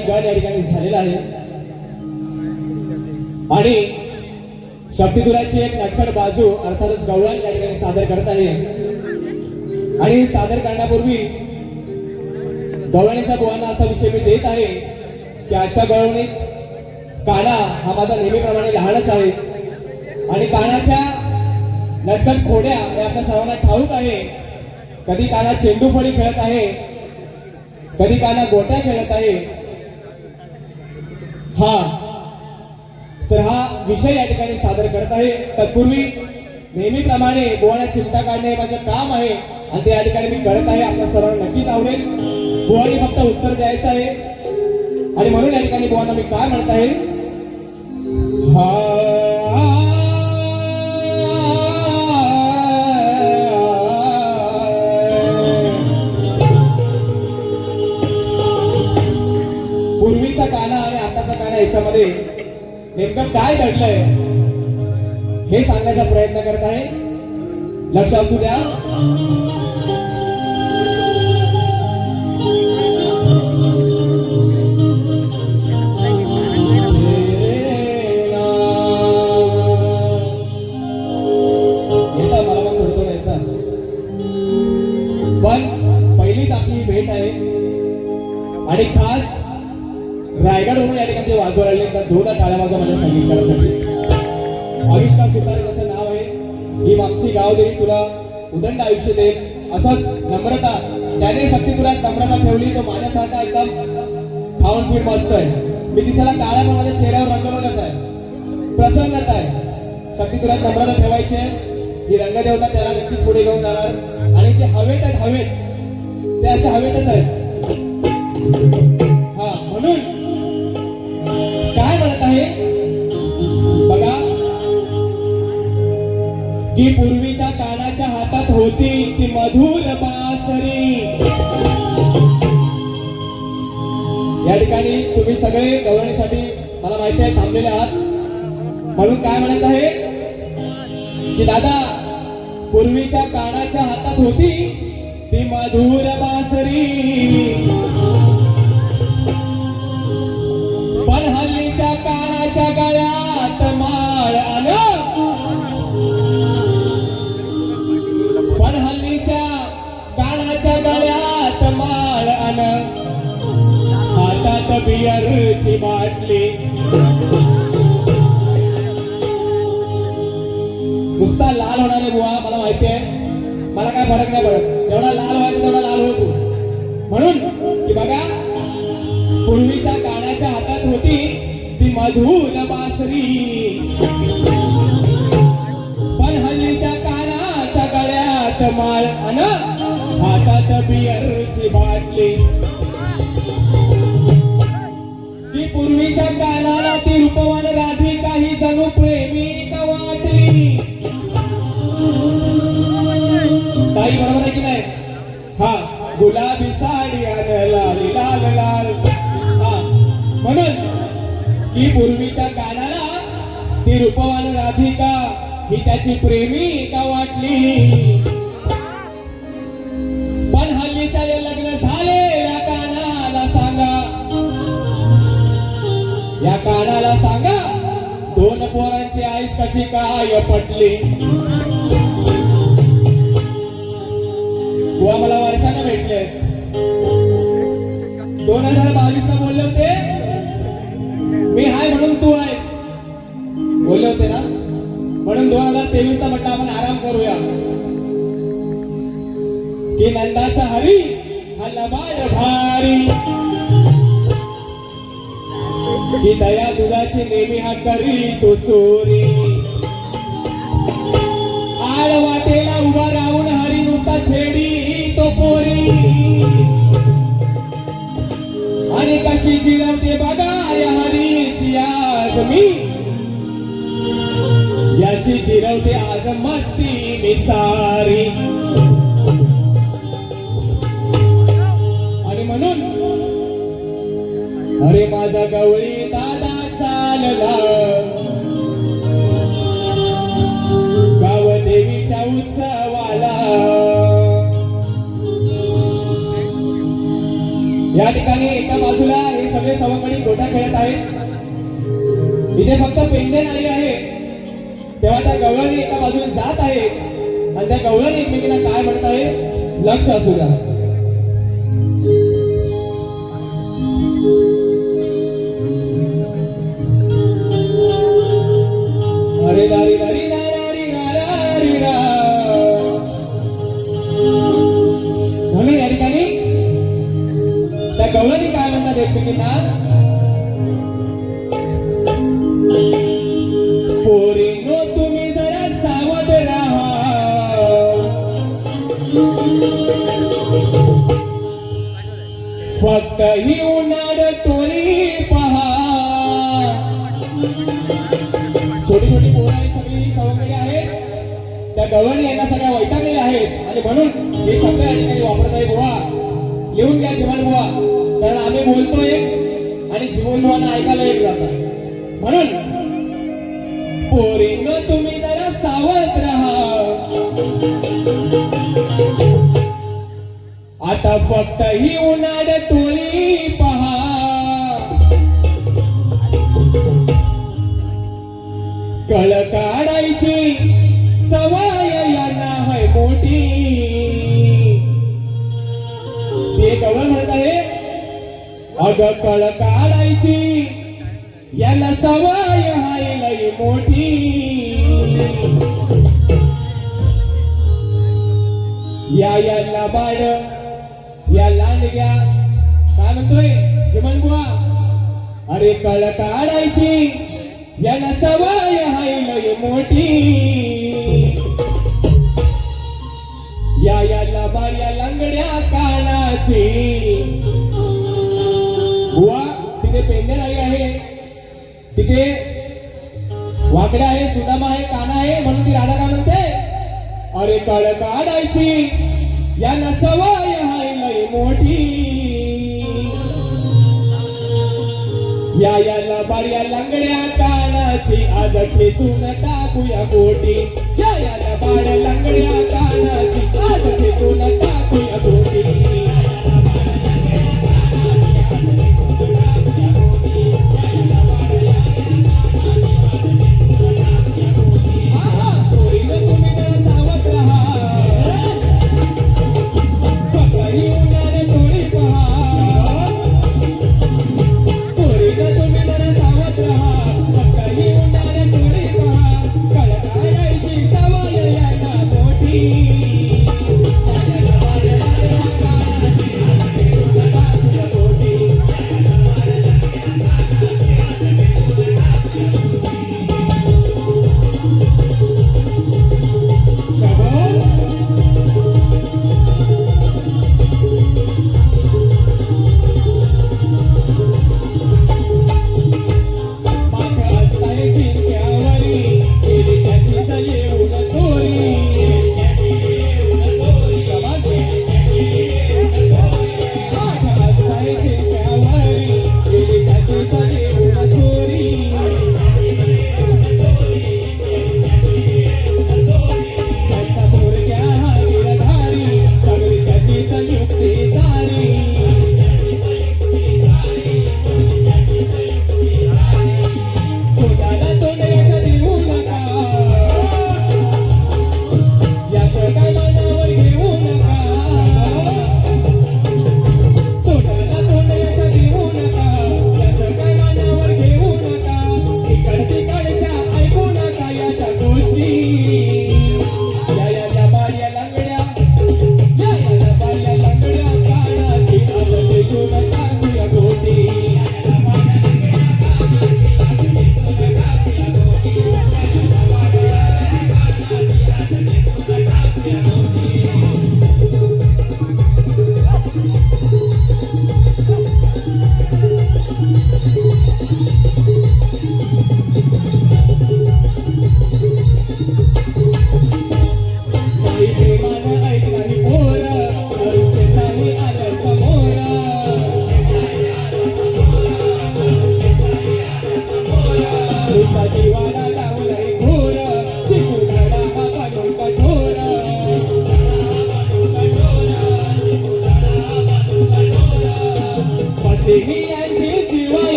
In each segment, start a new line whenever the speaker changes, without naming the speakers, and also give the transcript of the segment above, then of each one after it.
स्तवन या ठिकाणी झालेला आहे. आणि शक्तिदुराची एक नटखट बाजू अर्थातच गवळण या ठिकाणी सादर करत आहे. आणि सादर करण्यापूर्वी गवळणीचा बुवांना असा विषय मी देत आहे की आजच्या गवळणीत काना हा माझा नेहमीप्रमाणे लहानच आहे. आणि कानाच्या नटखट खोड्या हे आपल्या सर्वांना ठाऊक आहे. कधी काना चेंडू फळी खेळत आहे कधी काना गोट्या खेळत आहे हा. तर हा विषय या ठिकाणी सादर करत आहे. तत्पूर्वी नेहमीप्रमाणे गोवाला चिंता काढणे हे माझं काम आहे. आणि ते या ठिकाणी मी करत आहे. आपल्या सर्वांना नक्कीच आवडेल. बुवानी फक्त उत्तर द्यायचं आहे. आणि म्हणून या ठिकाणी गोवांना मी काय म्हणत आहे? हा. याच्यामध्ये नेमकं काय घडलंय हे सांगण्याचा प्रयत्न करत आहे. लक्ष असू द्या. मला पण पहिलीच आपली भेट आहे. आणि खास या राहिले एकदा जोरदार टाळ्या वाजवा माझ्या संगीतकारासाठी आविष्कार सुतारे त्याचं नाव आहे. ही मागची गाव देईल तुला उदंड आयुष्य दे असंच नम्रता ज्याने शक्तीपुरात नम्रता ठेवली तो माझ्यासारखा एकदम खाऊन पीठ मस्त आहे. मी दिसायला काळ्या पण माझ्या चेहऱ्यावर रंग बघत आहे. प्रसन्नता आहे. शक्तीपुरात नम्रता ठेवायची आहे. ही रंगदेवता त्याला नक्कीच पुढे घेऊन जाणार. आणि जे हवेत आहेत हवेत ते असे हवेतच आहेत. हा म्हणून आहे. बघा. की पूर्वीच्या कानाच्या हातात होती ती मधुर बासरी. या ठिकाणी तुम्ही सगळे गवळणीसाठी मला माहिती आहे थांबलेले आहात. म्हणून काय म्हणत आहे? की दादा पूर्वीच्या कानाच्या हातात होती ती मधुर बासरी. माळ आण पण हल्लीच्या कानाच्या गळ्यात माळ आण हातात बियरची बाटली. नुसता लाल होणारे बुवा मला माहिती आहे. मला काय फरक नाही पडत. जेवढा लाल व्हायचा तेवढा लाल होतो. म्हणून की बघा पूर्वीच्या कानाच्या हातात होती मधुर बासरी. पण हल्लीच्या कानाच्या गळ्यात माळ अन हातात बियरची बाटली. ती पूर्वीच्या कानाला ती रूपवान राधी काही जणू प्रेमी वाटली. ताई बरोबर आहे की नाही? हा गुलाबी साडी आणि लाल लाल लाल. हा म्हणून ती पूर्वीच्या कानाला ती रूपवान राधिका ही त्याची प्रेमिका वाटली? पण हल्लीच्या जे लग्न या कानाला सांगा. या कानाला सांगा दोन पोरांची आई कशी काय पटली? बुवा मला वर्षाने भेटले दोन हजार तू आहे. बोलले होते ना? म्हणून दोन हजार तेवीस ला म्हटलं आपण आराम करूया. की नंदाचा हरी हा भारी. की दया दुधाची नेहमी हा करी तो चोरी. आळ वाटेला उभा राहून हरी नुसता छेडी तो पोरी. आणि कशी जिरवते बघा या मी याची जिरवते आज मस्ती मी सारी आणि म्हणून अरे माझा गवळी दादा चालला. गाव देवीच्या उत्सवाला. या ठिकाणी एका बाजूला हे सगळे सवंगणी गोटा खेळत आहेत. इथे फक्त पेंडे नाही आहे तेव्हा त्या गवळणी एका बाजूने जात आहे आणि त्या गवळणी एकमेकींना काय म्हणत आहे लक्ष असू द्या. अरे दारी दारी रा. म्हणून या ठिकाणी त्या गवळणी काय म्हणतात एकमेकींना? फक्त ही उन्हाळ टोळी पहा छोटी छोटी पोरं आहेत सगळी सवंगडी आहेत. त्या गवळणी यांना सगळ्या वैतागलेल्या आहेत. आणि म्हणून हे शब्द या ठिकाणी वापरत आहे बुवा. लिहून घ्या जीवन बुवा. कारण आम्ही बोलतोय आणि जीवन बुवांना ऐकायला एक जातात म्हणून पोरीनो तुम्ही जरा सावध राहा आता फक्त ही उन्हाळ टोळी पहा. कळ काढायची सवय यांना हाय मोठी. ते कवळ म्हणत आहे अग कळ काढायची याला सवय हाय लई मोठी. या याला बाळ या लांडग्या काय म्हणतोय हेमंत बुवा अरे कळ काढायची याला सवय हाय लय मोठी. या याला बाळ या लांगड्या कानाची. बुवा तिथे पेंडे नाही आहे. तिथे वाकडे आहे सुदामा आहे काना आहे म्हणून ती राधा का म्हणते? अरे कळ काढायची याला सवय मोठी. या याला बार्या लंगड्या कानाची आज ठेचून टाकूया मोठी. या याला बार्या लंगड्या कानाची आज ठेचून टाकूया मोठी.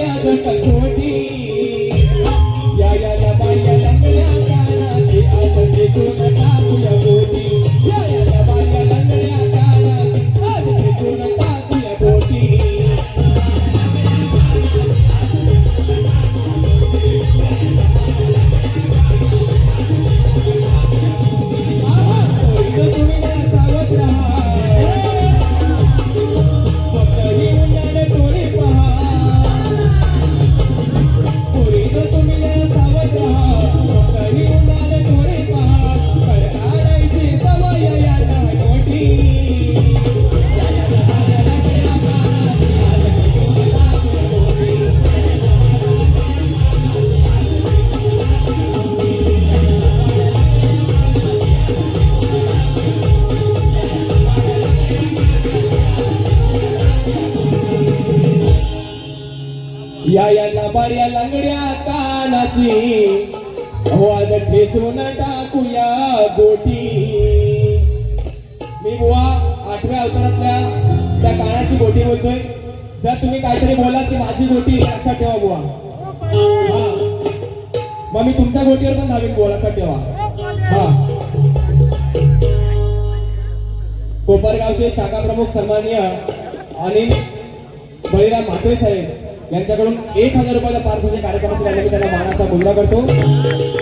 काळाची आज कसोटी या या लबाड्या लंगड्या कानाची आवाज ठेचून टाकूया गोटी. मी बुवा आठव्या अवतारातल्या त्या कानाची गोटी बोलतोय. जर तुम्ही काहीतरी बोला की माझी गोटी लक्षात ठेवा बुवा. हा. मग मी तुमच्या गोटीवर पण धावीन बुवा लक्षात ठेवा. हा. कोपरगावचे शाखा प्रमुख सन्माननीय अनिल बळीराम म्हात्रे साहेब. यांच्याकडून एक हजार रुपयाला पार्सलच्या कार्यक्रमाच्या निमित्तानं मानाचा मुद्रा करतो.